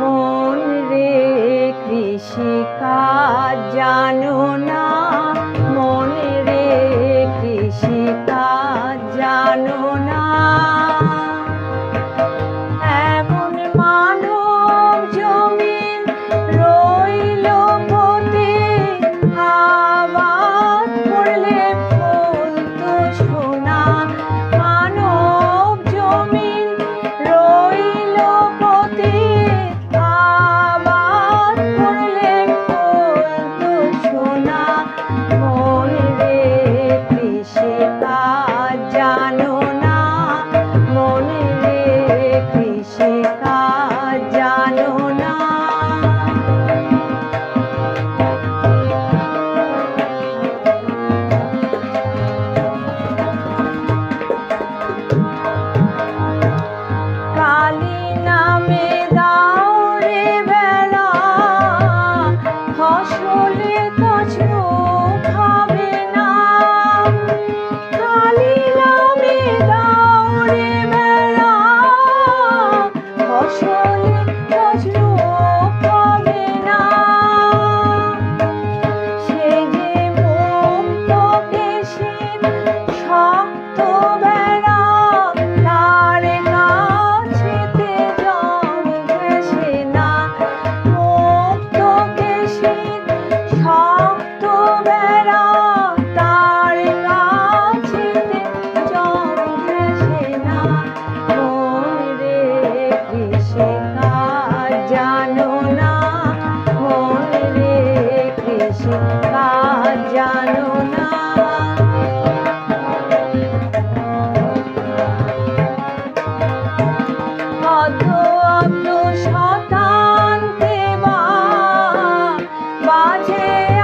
মন রে কৃষিকা জানো না? летать вновь. say